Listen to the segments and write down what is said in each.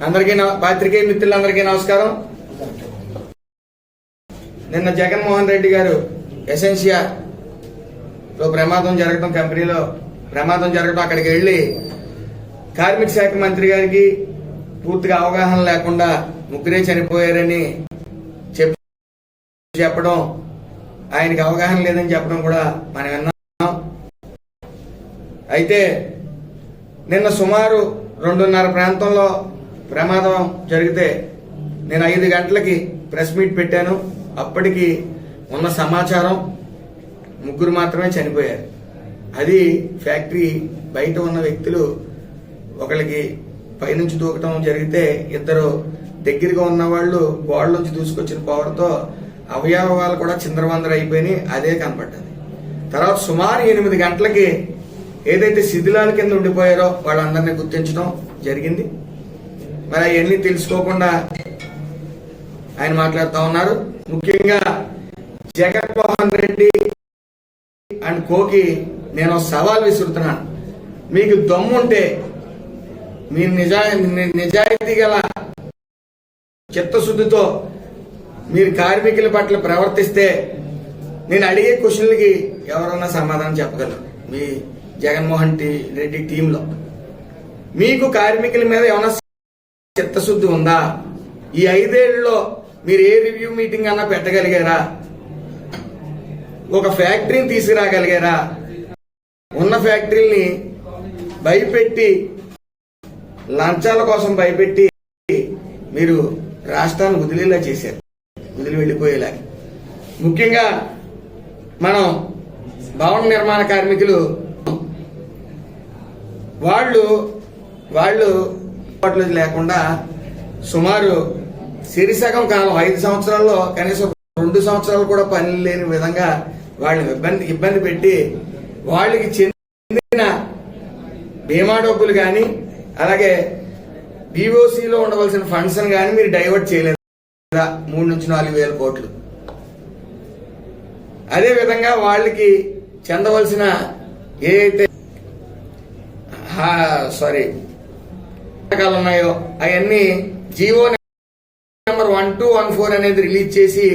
అందరికీ నమ- పాత్రికేయ మిత్రులందరికీ నమస్కారం. నిన్న జగన్మోహన్ రెడ్డి గారు ఎసెన్షియా లో ప్రమాదం జరగడం కంపెనీలో ప్రమాదం జరగడం అక్కడికి వెళ్ళి కార్మిక శాఖ మంత్రి గారికి పూర్తిగా అవగాహన లేకుండా ముగ్గురే చనిపోయారని చెప్పి చెప్పడం ఆయనకి అవగాహన లేదని చెప్పడం కూడా మనం విన్నాం. అయితే నిన్న సుమారు రెండున్నర ప్రాంతంలో ప్రమాదం జరిగితే నేను ఐదు గంటలకి ప్రెస్ మీట్ పెట్టాను. అప్పటికి ఉన్న సమాచారం ముగ్గురు మాత్రమే చనిపోయారు. అది ఫ్యాక్టరీ బయట ఉన్న వ్యక్తులు ఒకళ్ళకి పైనుంచి దూకటం జరిగితే ఇద్దరు దగ్గరగా ఉన్న వాళ్ళు గోడ నుంచి దూసుకొచ్చిన పవర్తో అవయవాలు కూడా చిందరవందర అయిపోయినాయి. అదే కనపడ్డది. తర్వాత సుమారు ఎనిమిది గంటలకి ఏదైతే శిథిలాల కింద ఉండిపోయారో వాళ్ళందరినీ గుర్తించడం జరిగింది. మరి అవన్నీ తెలుసుకోకుండా ఆయన మాట్లాడుతూ ఉన్నారు. ముఖ్యంగా జగన్మోహన్ రెడ్డి అండ్ కోకి నేను సవాల్ విసురుతున్నాను. మీకు దమ్ముంటే మీ నిజా నిజాయితీ గల చిత్తశుద్ధితో మీరు కార్మికుల పట్ల ప్రవర్తిస్తే నేను అడిగే క్వశ్చన్లకి ఎవరన్నా సమాధానం చెప్పగలరు? మీ జగన్మోహన్ రెడ్డి టీంలో. మీకు కార్మికుల మీద ఏమైనా చిత్తశుద్ధి ఉందా? ఈ ఐదేళ్ళలో మీరు ఏ రివ్యూ మీటింగ్ అన్నా పెట్టగలిగారా? ఒక ఫ్యాక్టరీని తీసుకురాగలిగారా? ఉన్న ఫ్యాక్టరీని భయపెట్టి లంచాల కోసం భయపెట్టి మీరు రాష్ట్రాన్ని వదిలేలా చేశారు. వదిలి వెళ్ళిపోయేలా ముఖ్యంగా మనం భవన నిర్మాణ కార్మికులు వాళ్ళు వాళ్ళు అందుబాటులో లేకుండా సుమారు సిరిసగం కాలం ఐదు సంవత్సరాల్లో కనీసం రెండు సంవత్సరాలు కూడా పని లేని విధంగా వాళ్ళని ఇబ్బంది ఇబ్బంది పెట్టి వాళ్ళకి చెందిన బీమా డబ్బులు కానీ అలాగే బీఓసీలో ఉండవలసిన ఫండ్స్ కానీ మీరు డైవర్ట్ చేయలేదు? మూడు నుంచి నాలుగు వేల కోట్లు. అదే విధంగా వాళ్ళకి చెందవలసిన ఏ అయితే సారీ పథకాలు ఉన్నాయో అవన్నీ Jio number one two one four అనేది రిలీజ్ చేసి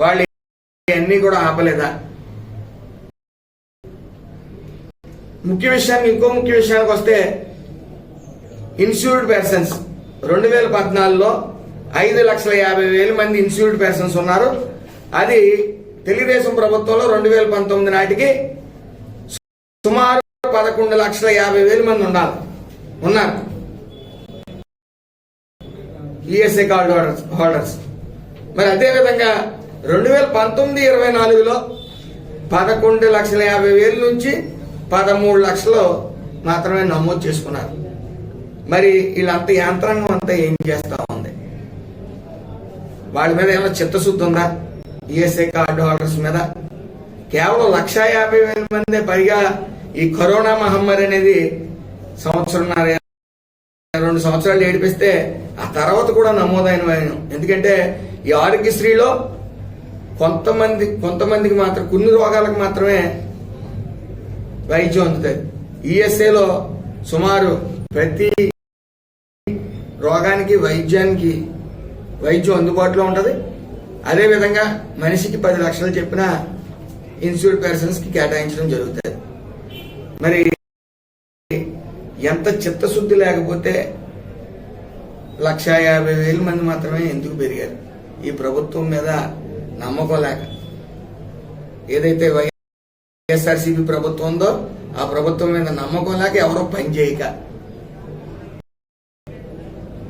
వాళ్ళు అన్ని కూడా ఆపలేదా? ముఖ్య విషయానికి ఇంకో ముఖ్య విషయానికి వస్తే ఇన్సూర్డ్ పర్సన్స్ రెండు వేల పద్నాలుగులో ఐదు లక్షల యాభై వేల మంది ఇన్సూర్డ్ పర్సన్స్ ఉన్నారు. అది తెలుగుదేశం ప్రభుత్వంలో రెండు వేల పంతొమ్మిది నాటికి సుమారు పదకొండు లక్షల యాభై వేల మంది ఉండాలి ఉన్నారు. ఈఎస్ఐ కార్డు హోల్డర్స్ హోల్డర్స్ మరి అదేవిధంగా రెండు వేల పంతొమ్మిది ఇరవై నాలుగులో పదకొండు లక్షల యాభై వేల నుంచి పదమూడు లక్షలు మాత్రమే నమోదు చేసుకున్నారు. మరి వీళ్ళంత యంత్రాంగం అంతా ఏం చేస్తా ఉంది? వాళ్ళ మీద ఏమైనా చిత్తశుద్ధి ఉందా? ఈఎస్ఐ కార్డు హోల్డర్స్ మీద? కేవలం లక్షా యాభై వేల మందే పైగా ఈ కరోనా మహమ్మారి అనేది సంవత్సరం రెండు సంవత్సరాలు ఏడిపిస్తే ఆ తర్వాత కూడా నమోదైన వాయనం ఎందుకంటే ఈ ఆరోగ్యశ్రీలో కొంతమంది కొంతమందికి మాత్రం కొన్ని రోగాలకు మాత్రమే వైద్యం అందుతుంది ఈఎస్ఏలో సుమారు ప్రతి రోగానికి వైద్యానికి వైద్యం అందుబాటులో ఉంటుంది. అదేవిధంగా మనిషికి పది లక్షలు చెప్పిన ఇన్స్టిట్యూట్ పర్సన్స్కి కేటాయించడం జరుగుతుంది మరి ఎంత చిత్తశుద్ధి లేకపోతే లక్ష యాభై వేల మంది మాత్రమే ఎందుకు పెరిగారు? ఈ ప్రభుత్వం మీద నమ్మకం లేక. ఏదైతే వైఎస్ఆర్సీపీ ప్రభుత్వం ఉందో ఆ ప్రభుత్వం మీద నమ్మకం లేక ఎవరో పనిచేయక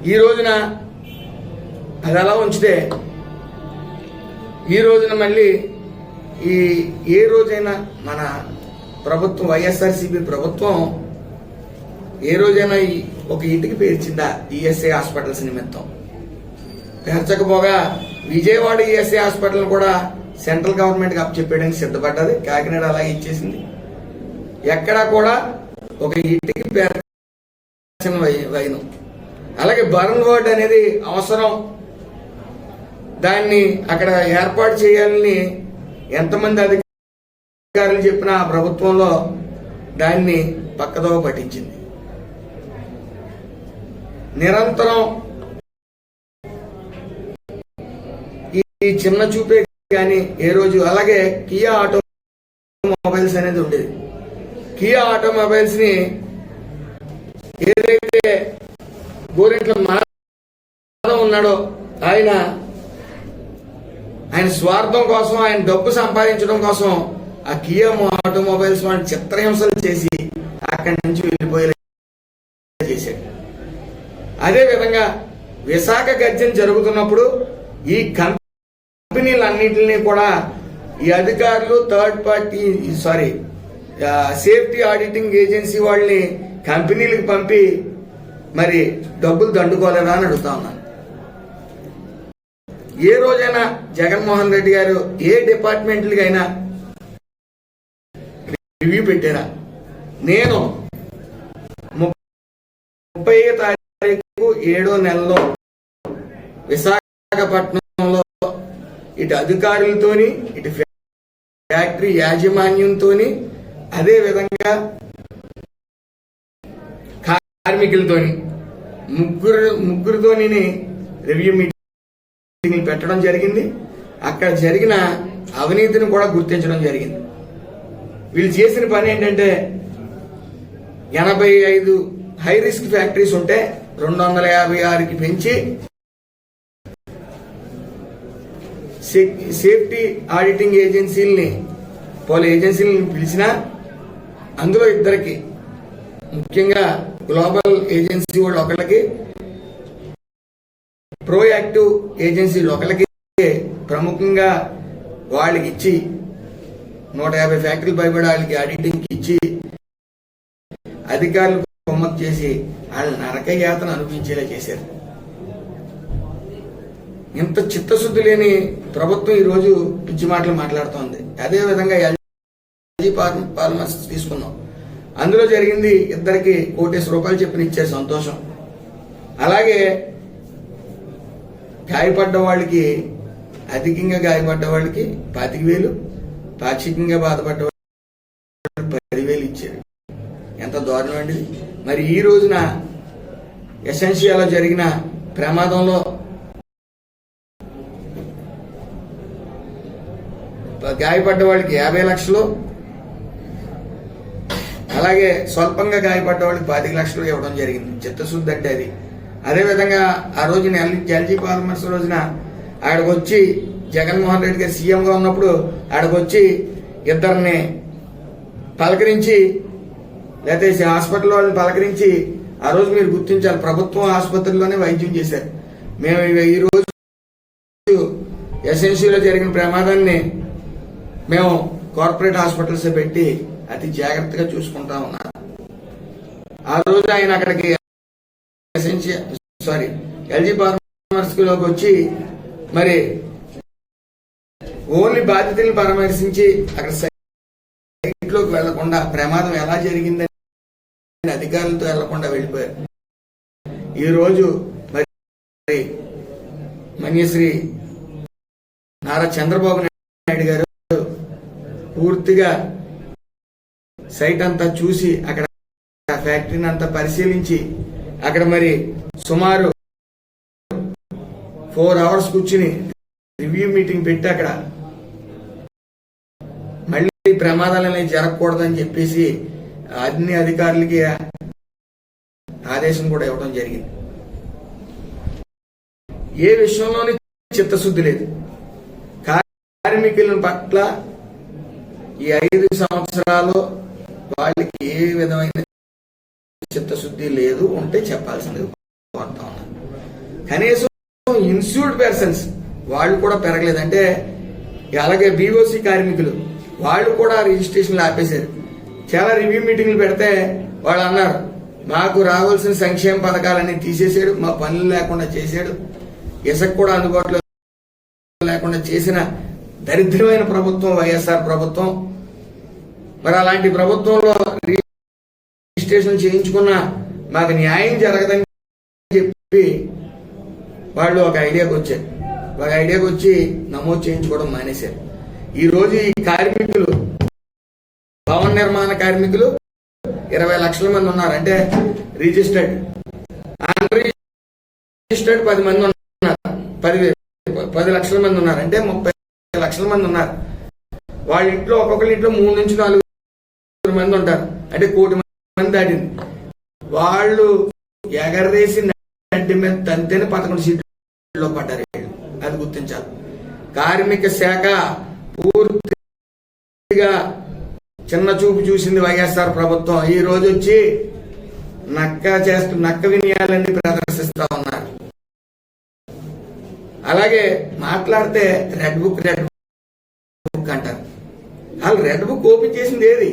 ఈ రోజున అది అలా ఉంచితే ఈ రోజున మళ్ళీ ఈ ఏ రోజైనా మన ప్రభుత్వం వైఎస్ఆర్సీపీ ప్రభుత్వం ఏ రోజైనా ఈ- ఒక ఇంటికి పేర్చిందా ఈఎస్ఐ హాస్పిటల్స్ నిమిత్తం. పేర్చకపోగా విజయవాడ ఈఎస్ఐ హాస్పిటల్ కూడా సెంట్రల్ గవర్నమెంట్కి అప్పచెప్పేయడానికి సిద్ధపడ్డది. కాకినాడ అలా ఇచ్చేసింది. ఎక్కడా కూడా ఒక ఇంటికి పేర్చిన వై- అలాగే బర్న్ వార్డ్ అనేది అవసరం. దాన్ని అక్కడ ఏర్పాటు చేయాలని ఎంతమంది అధికారులు చెప్పినా ప్రభుత్వంలో దాన్ని పక్కదోవ పట్టించింది. నిరంతరం ఈ చిన్న చూపే కానీ ఏ రోజు అలాగే కియా ఆటో మొబైల్స్ అనేది ఉండేది. కియా ఆటోమొబైల్స్ని ఏదైతే గోరెంట్ల మాధవ్ ఉన్నాడో ఆయన ఆయన స్వార్థం కోసం ఆయన డబ్బు సంపాదించడం కోసం ఆ కియా ఆటోమొబైల్స్ వాడిని చిత్రహింసలు చేసి అక్కడి నుంచి వెళ్ళిపోయేలా చేశాడు. అదే విధంగా విశాఖ గర్జన జరుగుతున్నప్పుడు ఈ కంపెనీలన్నింటినీ కూడా ఈ అధికారులు third party sorry safety auditing agency వాళ్ళని కంపెనీలకు పంపి మరి డబ్బులు దండుకోలేదా అని అడుగుతా ఉన్నాను ఏ రోజైనా జగన్మోహన్ రెడ్డి గారు ఏ డిపార్ట్మెంట్లకైనా రివ్యూ పెట్టారా? నేను ముప్పై తారీఖు ఏడో నెలలో విశాఖపట్నంలో ఇటు అధికారులతోని ఇటు ఫ్యాక్టరీ యాజమాన్యంతోని అదే విధంగా కార్మికులతోని ముగ్గురు ముగ్గురితోని రివ్యూ మీటింగ్ పెట్టడం జరిగింది. అక్కడ జరిగిన అవినీతిని కూడా గుర్తించడం జరిగింది. వీళ్ళు చేసిన పని ఏంటంటే ఎనభై ఐదు హై రిస్క్ ఫ్యాక్టరీస్ ఉంటే రెండు వందల యాభై ఆరుకి పెంచి సే- సేఫ్టీ ఆడిటింగ్ ఏజెన్సీలని పలు ఏజెన్సీలను పిలిచినా అందులో ఇద్దరికి ముఖ్యంగా గ్లోబల్ ఏజెన్సీ వాళ్ళు ఒకళ్ళకి ప్రో యాక్టివ్ ఏజెన్సీలు ఒకళ్ళకి ప్రముఖంగా వాళ్ళకి ఇచ్చి నూట యాభై ఫ్యాక్టరీలు పైబడి వాళ్ళకి ఆడిటింగ్కి ఇచ్చి అధికారులు కొమ్మకు చేసి వాళ్ళ నరక అనుభవించేలా అనిపించేలా చేశారు. ఇంత చిత్తశుద్ధి లేని ప్రభుత్వం ఈ రోజు పిచ్చి మాటలు మాట్లాడుతోంది. అదే విధంగా ఎల్జీ పార్మర్స్ తీసుకున్నాం. అందులో జరిగింది ఇద్దరికి కోటేసి రూపాయలు చెప్పిన ఇచ్చే సంతోషం. అలాగే గాయపడ్డ వాళ్ళకి అధికంగా గాయపడ్డ వాళ్ళకి పాతిక వేలు పాక్షికంగా బాధపడ్డ వాళ్ళకి పదివేలు ఇచ్చారు. ఎంత దారుణం అండి మరి ఈ రోజున ఎసెన్షియాలో జరిగిన ప్రమాదంలో గాయపడ్డ వాళ్ళకి యాభై లక్షలు అలాగే స్వల్పంగా గాయపడ్డ వాళ్ళకి పాతిక లక్షలు ఇవ్వడం జరిగింది. చిత్తశుద్ధి అంటే అది. అదేవిధంగా ఆ రోజున ఎల్- ఎల్జీ పార్లమెంట్స్ రోజున ఆడికి వచ్చి జగన్మోహన్ రెడ్డి గారు సీఎంగా ఉన్నప్పుడు ఆడకొచ్చి వచ్చి ఇద్దరిని పలకరించి లేకపోతే హాస్పిటల్ వాళ్ళని పలకరించి ఆ రోజు మీరు గుర్తించాలి. ప్రభుత్వం ఆసుపత్రిలోనే వైద్యం చేశారు. మేము ఈ- రోజు ఎస్ఎన్సీలో జరిగిన ప్రమాదాన్ని మేము కార్పొరేట్ హాస్పిటల్స్ పెట్టి అతి జాగ్రత్తగా చూసుకుంటా ఉన్నారు ఆ రోజు ఆయన అక్కడికి ఎస్ఎన్సీ సారీ ఎల్జీ ఫార్మర్స్లోకి వచ్చి మరి ఓన్లీ బాధితులను పరామర్శించి అక్కడ సైట్లోకి వెళ్ళకుండా ప్రమాదం ఎలా జరిగిందని అధికారులతో వెళ్ళకుండా వెళ్ళిపోయారు ఈ రోజు మరి మన్యశ్రీ నారా చంద్రబాబు నాయుడు గారు పూర్తిగా సైట్ అంతా చూసి అక్కడ ఫ్యాక్టరీని అంతా పరిశీలించి అక్కడ మరి సుమారు ఫోర్ అవర్స్ కూర్చుని రివ్యూ మీటింగ్ పెట్టి అక్కడ మళ్ళీ ప్రమాదాలు అనేవి జరగకూడదని చెప్పేసి అన్ని అధికారులకి ఆదేశం కూడా ఇవ్వడం జరిగింది. ఏ విషయంలోని చిత్తశుద్ధి లేదు. కార్మికుల పట్ల ఈ ఐదు సంవత్సరాలు వాళ్ళకి ఏ విధమైన చిత్తశుద్ధి లేదు ఉంటే చెప్పాల్సింది కోరుతా ఉన్నాను కనీసం ఇన్స్టిట్యూట్ పర్సన్స్ వాళ్ళు కూడా పెరగలేదు అంటే అలాగే బీఓసి కార్మికులు వాళ్ళు కూడా రిజిస్ట్రేషన్లు ఆపేశారు. చాలా రివ్యూ మీటింగ్లు పెడితే వాళ్ళు అన్నారు మాకు రావాల్సిన సంక్షేమ పథకాలన్నీ తీసేసాడు మా పనులు లేకుండా చేశాడు ఇసుక కూడా అందుబాటులో లేకుండా చేసిన దరిద్రమైన ప్రభుత్వం వైఎస్ఆర్ ప్రభుత్వం. మరి అలాంటి ప్రభుత్వంలో రిజిస్ట్రేషన్ చేయించుకున్న మాకు న్యాయం జరగదని చెప్పి వాళ్ళు ఒక ఐడియాకి వచ్చారు. ఒక ఐడియాకి వచ్చి నమోదు చేయించుకోవడం మానేశారు. ఈ రోజు ఈ కార్మికులు భవన నిర్మాణ కార్మికులు ఇరవై లక్షల మంది ఉన్నారు. అంటే రిజిస్టర్డ్ రిజిస్టర్డ్ పది మంది ఉన్నారు. పది పది లక్షల మంది ఉన్నారు. అంటే ముప్పై లక్షల మంది ఉన్నారు. వాళ్ళ ఇంట్లో ఒక్కొక్కరి ఇంట్లో మూడు నుంచి నాలుగు మంది ఉంటారు. అంటే కోటి మంది దాటింది. వాళ్ళు ఎగరేసి నడ్డి మీద తంతేనే పదకొండు సీట్లో పడ్డారు. అది గుర్తించాలి. కార్మిక శాఖ పూర్తిగా చిన్న చూపు చూసింది వైఎస్ఆర్ ప్రభుత్వం. ఈ రోజు వచ్చి నక్క చేస్తూ నక్క వినయాలన్నీ ప్రదర్శిస్తా ఉన్నారు. అలాగే మాట్లాడితే రెడ్ బుక్ రెడ్ బుక్ అంటారు. వాళ్ళు రెడ్ బుక్ ఓపెన్ చేసింది ఏది?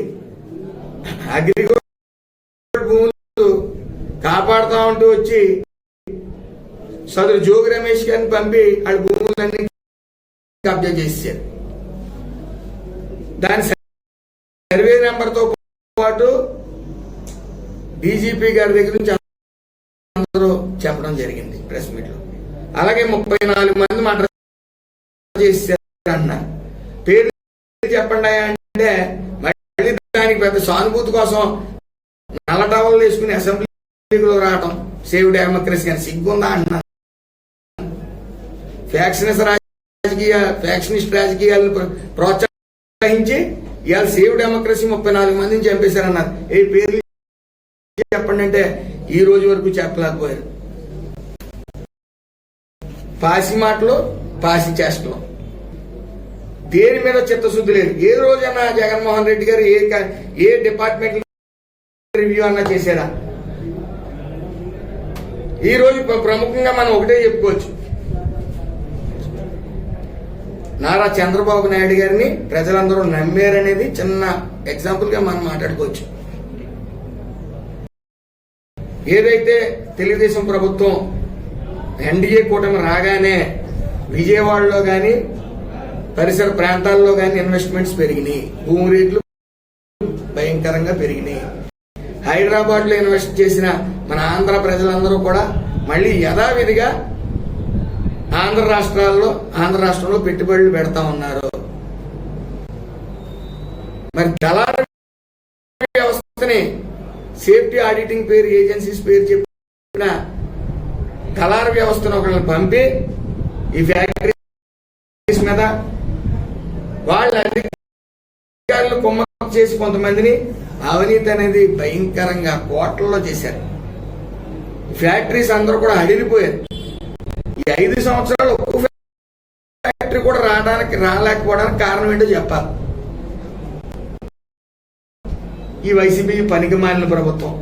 అగ్రికల్చర్ భూములు కాపాడుతా ఉంటూ వచ్చి సదరు జోగి రమేష్ గారిని పంపి వాళ్ళ భూములన్నీ కబ్జా చేశారు దాని సర్వే నెంబర్తో పాటు డీజీపీ గారి దగ్గర నుంచి అందరూ చెప్పడం జరిగింది ప్రెస్ మీట్లో. అలాగే ముప్పై నాలుగు మంది మాట చేశారు అన్నారు చెప్పండి అంటే మళ్ళీ దానికి పెద్ద సానుభూతి కోసం నల్ల టవల్ వేసుకుని అసెంబ్లీలో రావడం సేవ్ డెమోక్రసీ అని సిగ్గుందా అంటున్నారు ఫ్యాక్షనిస్ట్ రాజకీయ ఫ్యాక్షనిస్ట్ రాజకీయాలను ప్రోత్సహించి ఇవాళ సేవ్ డెమోక్రసీ ముప్పై నాలుగు మందిని చంపేశారన్నారు. ఏ పేర్లు చెప్పండి అంటే ఈ రోజు వరకు చెప్పలేకపోయారు. పాసి మాటలు పాసి చేష్టలు. దేని మీద చిత్తశుద్ధి లేదు. ఏ రోజైనా జగన్మోహన్ రెడ్డి గారు ఏ ఏ డిపార్ట్మెంట్ రివ్యూ అన్నా చేశారా ఈ రోజు ప్రముఖంగా మనం ఒకటే చెప్పుకోవచ్చు. నారా చంద్రబాబు నాయుడు గారిని ప్రజలందరూ నమ్మారనేది చిన్న ఎగ్జాంపుల్గా మనం మాట్లాడుకోవచ్చు. ఏదైతే తెలుగుదేశం ప్రభుత్వం ఎన్డీఏ కూటమి రాగానే విజయవాడలో గాని పరిసర ప్రాంతాల్లో గాని ఇన్వెస్ట్మెంట్స్ పెరిగినాయి. భూమి రేట్లు భయంకరంగా పెరిగినాయి. హైదరాబాద్లో ఇన్వెస్ట్ చేసిన మన ఆంధ్ర ప్రజలందరూ కూడా మళ్ళీ యథావిధిగా ఆంధ్ర రాష్ట్రాల్లో ఆంధ్ర రాష్ట్రంలో పెట్టుబడులు పెడతా ఉన్నారు. మరి దళాల వ్యవస్థని సేఫ్టీ ఆడిటింగ్ పేరు ఏజెన్సీస్ పేరు చెప్పిన దళార వ్యవస్థను ఒకరిని పంపి ఈ ఫ్యాక్టరీస్ మీద వాళ్ళ అధికారులు కుమ్మ చేసి కొంతమందిని అవినీతి అనేది భయంకరంగా కోట్లలో చేశారు. ఫ్యాక్టరీస్ అందరూ కూడా అడిగిపోయారు. ఐదు సంవత్సరాలు ఒక్క ఫ్యాక్టరీ కూడా రావడానికి రాలేకపోవడానికి కారణం ఏంటో చెప్పాలి. ఈ వైసీపీ పనికి మాలిన ప్రభుత్వం.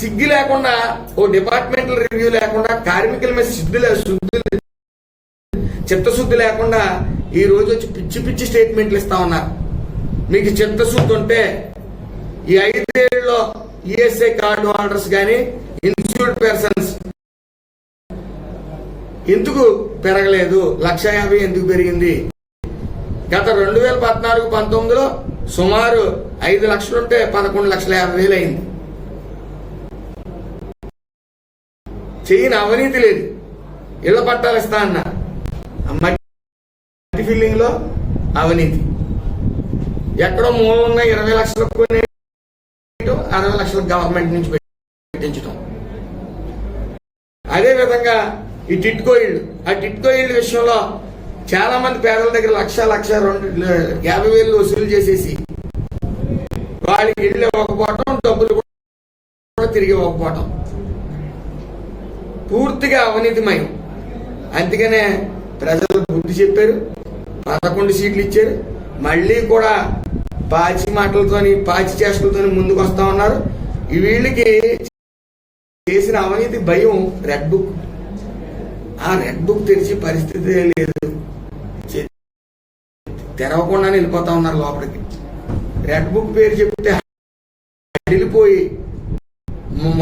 సిగ్గు లేకుండా ఓ డిపార్ట్మెంటల్ రివ్యూ లేకుండా కార్మికుల మీద సిద్ధి శుద్ధి చిత్తశుద్ధి లేకుండా ఈ రోజు వచ్చి పిచ్చి పిచ్చి స్టేట్మెంట్లు ఇస్తా ఉన్నారు. మీకు చిత్తశుద్ధి ఉంటే ఈ ఐదేళ్ళలో ఈఎస్ఐ కార్డు హోల్డర్స్ కానీ ఇన్స్టిట్యూట్ పర్సన్స్ ఎందుకు పెరగలేదు? లక్ష యాభై ఎందుకు పెరిగింది? గత రెండు వేల పద్నాలుగు పంతొమ్మిదిలో సుమారు ఐదు లక్షలుంటే పదకొండు లక్షల యాభై వేలు అయింది. చేయని అవినీతి లేదు. ఇళ్ళ పట్టాలు ఇస్తా అన్న. మట్టి ఫిల్లింగ్లో అవినీతి. ఎక్కడో మూల ఉన్న ఇరవై లక్షలకు అరవై లక్షలకు గవర్నమెంట్ నుంచి పెట్టించడం అదే విధంగా ఈ టిట్కో ఇల్డ్ ఆ టిట్కో ఇల్డ్ విషయంలో చాలా మంది పేదల దగ్గర లక్ష లక్ష రెండు యాభై వేలు వసూలు చేసేసి వాళ్ళకి ఇళ్ళు ఇవ్వకపోవటం డబ్బులు కూడా తిరిగి ఇవ్వకపోవటం. పూర్తిగా అవినీతిమయం. అందుకనే ప్రజలు బుద్ధి చెప్పారు పదకొండు సీట్లు ఇచ్చారు. మళ్ళీ కూడా పాచి మాటలతోని పాచి చేష్టలతోని ముందుకు వస్తా ఉన్నారు. వీళ్ళకి చేసిన అవినీతి భయం రెడ్ బుక్. ఆ రెడ్ బుక్ తెరిచే పరిస్థితి లేదు. తెరవకుండా తెరవకుండానే వెళ్ళిపోతా ఉన్నారు లోపలికి. రెడ్ బుక్ పేరు చెప్తే వెళ్ళిపోయి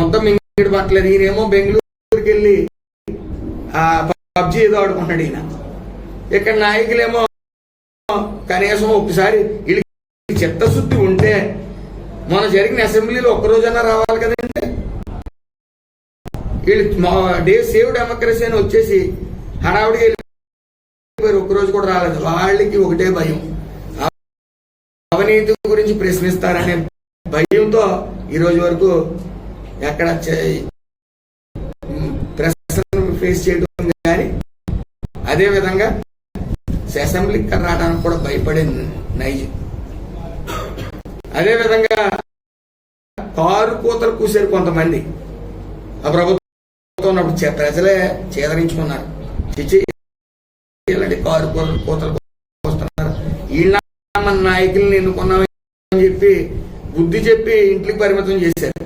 మొత్తం మింగిడి పట్టలేదు ఈయనేమో బెంగళూరుకి వెళ్ళి ఆ పబ్జి ఏదో ఆడుకుంటాడు ఈయన. ఇక్కడ నాయకులేమో కనీసం ఒకసారి వీళ్ళకి చిత్తశుద్ధి ఉంటే మన జరిగిన అసెంబ్లీలో ఒక్కరోజన్నా రావాలి కదండి వీళ్ళు డే సేవ్ డెమోక్రసీ అని వచ్చేసి హడావుడికి వెళ్ళిపోయారు ఒక్కరోజు కూడా రాలేదు. వాళ్ళకి ఒకటే భయం. అవినీతి గురించి ప్రశ్నిస్తారనే భయంతో ఈ రోజు వరకు ఎక్కడ చే- ఫేస్ చేయడం కానీ అదే విధంగా అసెంబ్లీకి రావడానికి కూడా భయపడింది నైజం. అదేవిధంగా కారు కూతలు కూసారు కొంతమంది. ఆ ప్రభుత్వం ఉన్నప్పుడు ప్రజలే చేదరించుకున్నారు. చిచి ఇలాంటి కారు కూతలు వస్తున్నారు ఈయన వీళ్ళ మన నాయకుల్ని ఎన్నుకున్నామని చెప్పి బుద్ధి చెప్పి ఇంటికి పరిమితం చేశారు.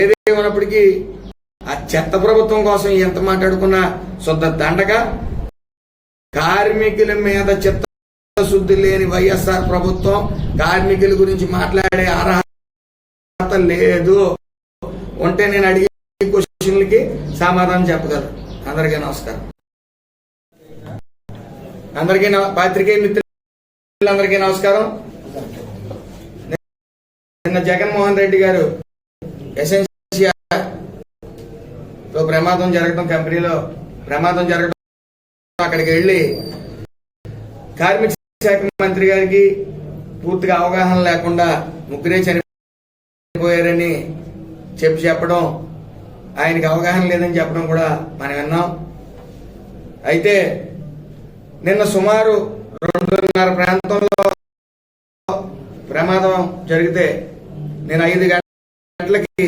ఏదేమన్నప్పటికీ ఆ చెత్త ప్రభుత్వం కోసం ఎంత మాట్లాడుకున్నా శుద్ధ దండగా కార్మికుల మీద చిత్తశుద్ధి లేని వైఎస్ఆర్ ప్రభుత్వం కార్మికుల గురించి మాట్లాడే అర్హత లేదు. ఉంటే నేను అడిగే క్వశ్చన్లకి సమాధానం చెప్పగలరు అందరికీ నమస్కారం. అందరికీ పాత్రికే పాత్రికేయ మిత్రులందరికీ నమస్కారం. నిన్న జగన్మోహన్ రెడ్డి గారు ఎసెన్షియల్ ప్రమాదం జరగడం కంపెనీలో ప్రమాదం జరగడం అక్కడికి వెళ్ళి కార్మిక శాఖ మంత్రి గారికి పూర్తిగా అవగాహన లేకుండా ముగ్గురే చనిపోయారని చెప్పి చెప్పడం ఆయనకి అవగాహన లేదని చెప్పడం కూడా మనం విన్నాం. అయితే నిన్న సుమారు రెండున్నర ప్రాంతంలో ప్రమాదం జరిగితే నేను ఐదు గంటలకి